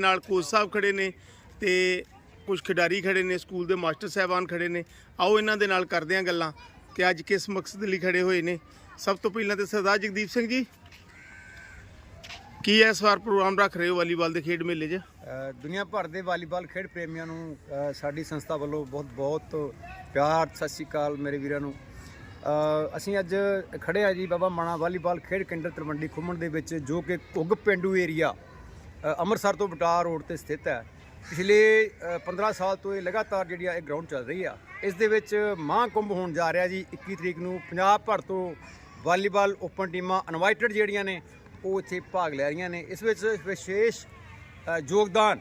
ਨਾਲ ਕੋਚ ਸਾਹਿਬ ਖੜੇ ਨੇ ਤੇ ਕੁਝ ਖਿਡਾਰੀ ਖੜੇ ਨੇ, ਸਕੂਲ ਦੇ ਮਾਸਟਰ ਸਾਹਿਬਾਨ ਖੜੇ ਨੇ। ਆਓ ਇਹਨਾਂ ਦੇ ਨਾਲ ਕਰਦੇ ਹਾਂ ਗੱਲਾਂ ਕਿ ਅੱਜ ਕਿਸ ਮਕਸਦ ਲਈ ਖੜੇ ਹੋਏ ਨੇ। ਸਭ ਤੋਂ ਪਹਿਲਾਂ ਤੇ ਸਰਦਾਰ ਜਗਦੀਪ ਸਿੰਘ ਜੀ, ਕੀ ਇਸ ਵਾਰ ਪ੍ਰੋਗਰਾਮ ਰੱਖ ਰਹੇ ਹੋ ਵਾਲੀਬਾਲ ਦੇ ਖੇਡ ਮੇਲੇ 'ਚ? ਦੁਨੀਆ ਭਰ ਦੇ ਵਾਲੀਬਾਲ ਖੇਡ ਪ੍ਰੇਮੀਆਂ ਨੂੰ ਸਾਡੀ ਸੰਸਥਾ ਵੱਲੋਂ ਬਹੁਤ ਬਹੁਤ ਪਿਆਰ, ਸਤਿ ਸ਼੍ਰੀ ਅਕਾਲ ਮੇਰੇ ਵੀਰਾਂ ਨੂੰ। ਅਸੀਂ ਅੱਜ ਖੜੇ ਆ ਜੀ ਬਾਬਾ ਮਾਣਾ ਵਾਲੀਬਾਲ ਖੇਡ ਕੇਂਦਰ ਤਲਵੰਡੀ ਖੁੰਮਣ ਦੇ ਵਿੱਚ, ਜੋ ਕਿ ਕੁੱਗ ਪਿੰਡੂ ਏਰੀਆ ਅੰਮ੍ਰਿਤਸਰ ਤੋਂ ਬਟਾਲਾ ਰੋਡ ਤੇ ਸਥਿਤ ਹੈ। ਪਿਛਲੇ ਅ, 15 ਸਾਲ ਤੋਂ ਇਹ ਲਗਾਤਾਰ ਜਿਹੜੀ ਆ ਇਹ ਗਰਾਊਂਡ ਚੱਲ ਰਹੀ ਆ। ਇਸ ਦੇ ਵਿੱਚ ਮਾਂ ਕੁੰਭ ਹੋਣ ਜਾ ਰਿਹਾ ਜੀ 21 ਤਰੀਕ ਨੂੰ ਪੰਜਾਬ ਭਰ ਤੋਂ ਵਾਲੀਬਾਲ ਓਪਨ ਟੀਮਾਂ ਇਨਵਾਈਟਡ ਜਿਹੜੀਆਂ ਨੇ ਉਹ ਇੱਥੇ ਭਾਗ ਲੈ ਰਹੀਆਂ ਨੇ। ਇਸ ਵਿੱਚ ਵਿਸ਼ੇਸ਼ ਯੋਗਦਾਨ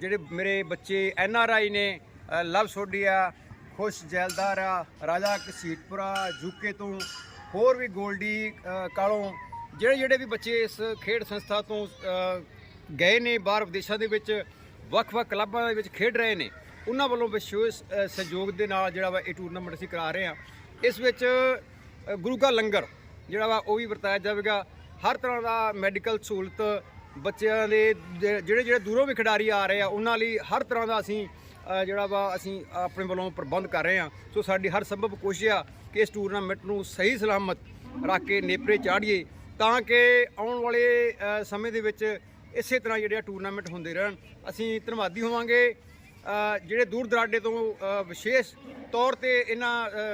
ਜਿਹੜੇ ਮੇਰੇ ਬੱਚੇ ਐਨ ਆਰ ਆਈ ਨੇ ਅ, ਲਵ ਸੋਢੀਆ ਖੁਸ਼ ਜੈਲਦਾਰ ਆ ਰਾਜਾ ਕਸੀਟਪੁਰਾ ਯੂਕੇ ਤੋਂ ਹੋਰ ਵੀ ਗੋਲਡੀ ਕਾਲੋਂ ਜਿਹੜੇ ਜਿਹੜੇ ਵੀ ਬੱਚੇ ਇਸ ਖੇਡ ਸੰਸਥਾ ਤੋਂ ਗਏ ਨੇ ਬਾਹਰ ਵਿਦੇਸ਼ਾਂ ਦੇ ਵਿੱਚ, ਵੱਖ-ਵੱਖ ਕਲੱਬਾਂ ਦੇ ਵਿੱਚ ਖੇਡ ਰਹੇ ਨੇ, ਉਹਨਾਂ ਵੱਲੋਂ ਵਿਸ਼ੇਸ਼ ਸਹਿਯੋਗ ਦੇ ਨਾਲ ਜਿਹੜਾ ਵਾ ਇਹ ਟੂਰਨਾਮੈਂਟ ਅਸੀਂ ਕਰਾ ਰਹੇ ਹਾਂ। ਇਸ ਵਿੱਚ ਗੁਰੂ ਕਾ ਲੰਗਰ ਜਿਹੜਾ ਵਾ ਉਹ ਵੀ ਵਰਤਾਇਆ ਜਾਵੇਗਾ। ਹਰ ਤਰ੍ਹਾਂ ਦਾ ਮੈਡੀਕਲ ਸਹੂਲਤ ਬੱਚਿਆਂ ਦੇ ਜ- ਜਿਹੜੇ ਜਿਹੜੇ ਦੂਰੋਂ ਵੀ ਖਿਡਾਰੀ ਆ ਰਹੇ ਆ, ਉਹਨਾਂ ਲਈ ਹਰ ਤਰ੍ਹਾਂ ਦਾ ਅਸੀਂ ਜਿਹੜਾ ਵਾ ਅਸੀਂ ਆਪਣੇ ਵੱਲੋਂ ਪ੍ਰਬੰਧ ਕਰ ਰਹੇ ਹਾਂ। ਸੋ ਸਾਡੀ ਹਰ ਸੰਭਵ ਕੋਸ਼ਿਸ਼ ਆ ਕਿ ਇਸ ਟੂਰਨਾਮੈਂਟ ਨੂੰ ਸਹੀ ਸਲਾਮਤ ਰੱਖ ਕੇ ਨੇਪਰੇ ਚਾੜੀਏ। ਤਾਂ ਕਿ ਆਉਣ ਵਾਲੇ ਸਮੇਂ ਦੇ ਵਿੱਚ ਇਸੇ ਤਰ੍ਹਾਂ ਜਿਹੜੇ ਆ ਟੂਰਨਾਮੈਂਟ ਹੁੰਦੇ ਰਹਿਣ। ਅਸੀਂ ਧੰਨਵਾਦੀ ਹੋਵਾਂਗੇ ਜਿਹੜੇ ਦੂਰ ਦਰਾਡੇ ਤੋਂ ਵਿਸ਼ੇਸ਼ ਤੌਰ ਤੇ ਇਹਨਾਂ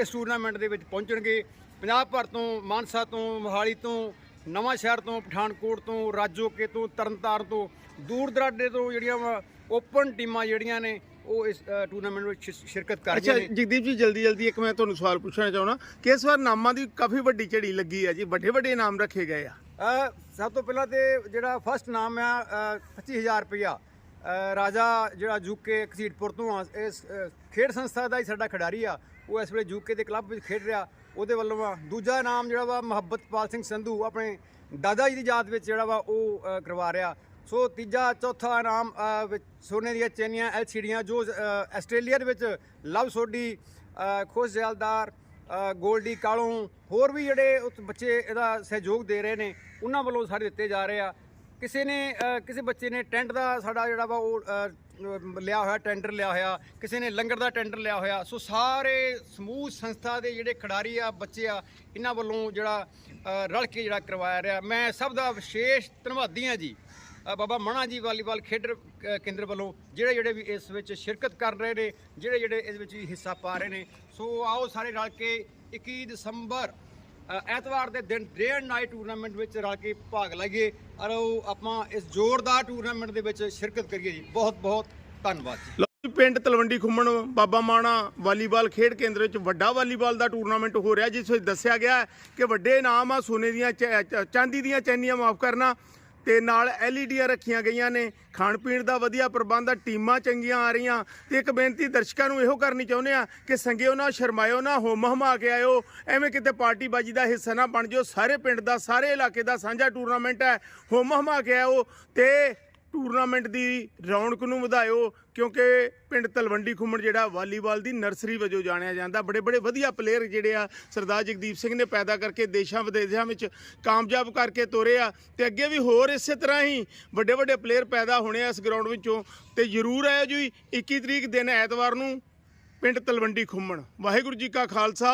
ਇਸ ਟੂਰਨਾਮੈਂਟ ਦੇ ਵਿੱਚ ਪਹੁੰਚਣਗੇ। ਪੰਜਾਬ ਭਰ ਤੋਂ, ਮਾਨਸਾ ਤੋਂ, ਮੋਹਾਲੀ ਤੋਂ, ਨਵਾਂ ਸ਼ਹਿਰ ਤੋਂ, ਪਠਾਨਕੋਟ ਤੋਂ, ਰਾਜੋਕੇ ਤੋਂ, ਤਰਨਤਾਰਨ ਤੋਂ, ਦੂਰ ਦਰਾਡੇ ਤੋਂ ਜਿਹੜੀਆਂ ਓਪਨ ਟੀਮਾਂ ਜਿਹੜੀਆਂ ਨੇ ਉਹ ਇਸ ਟੂਰਨਾਮੈਂਟ ਵਿੱਚ ਸ਼ਿਰਕਤ ਕਰ ਅੱਛਾ ਰਹੀਆਂ ਨੇ। ਜਗਦੀਪ ਜੀ ਜਲਦੀ ਜਲਦੀ ਇੱਕ ਮੈਂ ਤੁਹਾਨੂੰ ਸਵਾਲ ਪੁੱਛਣਾ ਚਾਹੁੰਦਾ। ਕਿ ਇਸ ਵਾਰ ਨਾਮਾਂ ਦੀ ਕਾਫੀ ਵੱਡੀ ਝੜੀ ਲੱਗੀ ਹੈ ਜੀ? ਵੱਡੇ ਵੱਡੇ ਨਾਮ ਰੱਖੇ ਗਏ ਆ। ਅ, ਸਭ ਤੋਂ ਪਹਿਲਾਂ ਤੇ ਜਿਹੜਾ ਫਸਟ ਨਾਮ ਆ ਅ, 25000 ਰੁਪਇਆ ਅ, ਰਾਜਾ ਜਿਹੜਾ ਯੂਕੇ ਕਸੀਟਪੁਰ ਤੋਂ ਆ ਇਸ ਅ, ਖੇਡ ਸੰਸਥਾ ਦਾ ਹੀ ਸਾਡਾ ਖਿਡਾਰੀ ਆ। ਉਹ ਇਸ ਵੇਲੇ ਯੂਕੇ ਦੇ ਕਲੱਬ ਵਿੱਚ ਖੇਡ ਰਿਹਾ। ਉਹਦੇ ਵੱਲੋਂ ਆ ਦੂਜਾ ਨਾਮ ਜਿਹੜਾ ਵਾ ਮੁਹੱਬਤਪਾਲ ਸਿੰਘ ਸੰਧੂ ਆਪਣੇ ਦਾਦਾ ਜੀ ਦੀ ਯਾਦ ਵਿੱਚ ਜਿਹੜਾ ਵਾ ਉਹ ਅ, ਕਰਵਾ ਰਿਹਾ। ਸੋ ਤੀਜਾ, ਚੌਥਾ ਇਨਾਮ ਸੋਨੇ ਦੀਆਂ ਚੈਨੀਆਂ, ਐਲਸੀਡੀਆਂ, ਜੋ ਆਸਟ੍ਰੇਲੀਆ ਦੇ ਵਿੱਚ ਲਵ ਸੋਢੀ ਖੁਸ਼ ਜੈਲਦਾਰ ਗੋਲਡੀ ਕਾਲੋਂ, ਹੋਰ ਵੀ ਜਿਹੜੇ ਬੱਚੇ ਇਹਦਾ ਸਹਿਯੋਗ ਦੇ ਰਹੇ ਨੇ, ਉਹਨਾਂ ਵੱਲੋਂ ਸਾਰੇ ਦਿੱਤੇ ਜਾ ਰਹੇ ਆ। ਕਿਸੇ ਨੇ ਕਿਸੇ ਬੱਚੇ ਨੇ ਟੈਂਟ ਦਾ ਸਾਡਾ ਜਿਹੜਾ ਵਾ ਉਹ ਲਿਆ ਹੋਇਆ, ਟੈਂਡਰ ਲਿਆ ਹੋਇਆ, ਕਿਸੇ ਨੇ ਲੰਗਰ ਦਾ ਟੈਂਡਰ ਲਿਆ ਹੋਇਆ, ਸੋ ਸਾਰੇ ਸਮੂਹ ਸੰਸਥਾ ਦੇ ਜਿਹੜੇ ਖਿਡਾਰੀ ਆ, ਬੱਚੇ ਆ, ਇਹਨਾਂ ਵੱਲੋਂ ਜਿਹੜਾ ਰਲ ਕੇ ਜਿਹੜਾ ਕਰਵਾਇਆ ਰਿਹਾ। ਮੈਂ ਸਭ ਦਾ ਵਿਸ਼ੇਸ਼ ਧੰਨਵਾਦੀ ਆ ਜੀ। ਬਾਬਾ ਮਣਾ ਜੀ ਵਾਲੀਬਾਲ ਖੇਡ ਕੇਂਦਰ ਵੱਲੋਂ ਜਿਹੜੇ ਜਿਹੜੇ ਵੀ ਇਸ ਵਿੱਚ ਸ਼ਿਰਕਤ ਕਰ ਰਹੇ ਨੇ, ਜਿਹੜੇ ਜਿਹੜੇ ਇਸ ਵਿੱਚ ਵੀ ਹਿੱਸਾ ਪਾ ਰਹੇ ਨੇ, ਸੋ ਆਓ ਸਾਰੇ ਰਲ ਕੇ 21 ਦਸੰਬਰ ਐਤਵਾਰ ਦੇ ਦਿਨ ਡੇ ਐਂਡ ਨਾਈਟ ਟੂਰਨਾਮੈਂਟ ਵਿੱਚ ਰਲ ਕੇ ਭਾਗ ਲਈਏ। ਔਰ ਉਹ ਆਪਾਂ ਇਸ ਜ਼ੋਰਦਾਰ ਟੂਰਨਾਮੈਂਟ ਦੇ ਵਿੱਚ ਸ਼ਿਰਕਤ ਕਰੀਏ ਜੀ। ਬਹੁਤ ਬਹੁਤ ਧੰਨਵਾਦ ਜੀ। ਲਓ ਪਿੰਡ ਤਲਵੰਡੀ ਖੁੰਮਣ, ਬਾਬਾ ਮਾਣਾ ਵਾਲੀਬਾਲ ਖੇਡ ਕੇਂਦਰ ਵਿੱਚ ਵੱਡਾ ਵਾਲੀਬਾਲ ਦਾ ਟੂਰਨਾਮੈਂਟ ਹੋ ਰਿਹਾ, ਜਿਸ ਵਿੱਚ ਦੱਸਿਆ ਗਿਆ ਹੈ ਕਿ ਵੱਡੇ ਇਨਾਮ ਆ, ਸੋਨੇ ਦੀਆਂ ਚੈ- ਚਾਂਦੀ ਦੀਆਂ ਚੈਨੀਆਂ ਮਾਫ ਕਰਨਾ ਤੇ ਨਾਲ ਐਲਈਡੀਆਂ ਰੱਖੀਆਂ ਗਈਆਂ ਨੇ। ਖਾਣ ਪੀਣ ਦਾ ਵਧੀਆ ਪ੍ਰਬੰਧ ਆ, ਟੀਮਾਂ ਚੰਗੀਆਂ ਆ ਰਹੀਆਂ। ਤੇ ਇੱਕ ਬੇਨਤੀ ਦਰਸ਼ਕਾਂ ਨੂੰ ਇਹੋ ਕਰਨੀ ਚਾਹੁੰਦੇ ਆ ਕਿ ਸੰਗਿਓ ਨਾ ਸ਼ਰਮਾਇਓ, ਨਾ ਹੋਮ ਹਮਾ ਕੇ ਆਇਓ। ਐਵੇਂ ਕਿਤੇ ਪਾਰਟੀਬਾਜ਼ੀ ਦਾ ਹਿੱਸਾ ਨਾ ਬਣ ਜਾਓ। ਸਾਰੇ ਪਿੰਡ ਦਾ, ਸਾਰੇ ਇਲਾਕੇ ਦਾ ਸਾਂਝਾ ਟੂਰਨਾਮੈਂਟ ਹੈ। ਹੋਮ ਹਮਾ ਕੇ ਆਇਓ ਤੇ ਟੂਰਨਾਮੈਂਟ ਦੀ ਰੌਣਕ ਨੂੰ ਵਧਾਇਓ, ਕਿਉਂਕਿ ਪਿੰਡ ਤਲਵੰਡੀ ਖੁੰਮਣ ਜਿਹੜਾ ਵਾਲੀਬਾਲ ਦੀ ਨਰਸਰੀ ਵਜੋਂ ਜਾਣਿਆ ਜਾਂਦਾ। ਬੜੇ ਬੜੇ ਵਧੀਆ ਪਲੇਅਰ ਜਿਹੜੇ ਆ, ਸਰਦਾਰ ਜਗਦੀਪ ਸਿੰਘ ਨੇ ਪੈਦਾ ਕਰਕੇ ਦੇਸ਼ਾਂ ਵਿਦੇਸ਼ਾਂ ਵਿੱਚ ਕਾਮਯਾਬ ਕਰਕੇ ਤੋਰੇ ਆ। ਤੇ ਅੱਗੇ ਵੀ ਹੋਰ ਇਸੇ ਤਰ੍ਹਾਂ ਹੀ ਵੱਡੇ ਵੱਡੇ ਪਲੇਅਰ ਪੈਦਾ ਹੋਣੇ ਆ ਇਸ ਗਰਾਊਂਡ ਵਿੱਚੋਂ। ਤੇ ਜ਼ਰੂਰ ਆਇਓ ਜੀ 21 ਤਰੀਕ ਦਿਨ ਐਤਵਾਰ ਨੂੰ ਪਿੰਡ ਤਲਵੰਡੀ ਖੁੰਮਣ। ਵਾਹਿਗੁਰੂ ਜੀ ਕਾ ਖਾਲਸਾ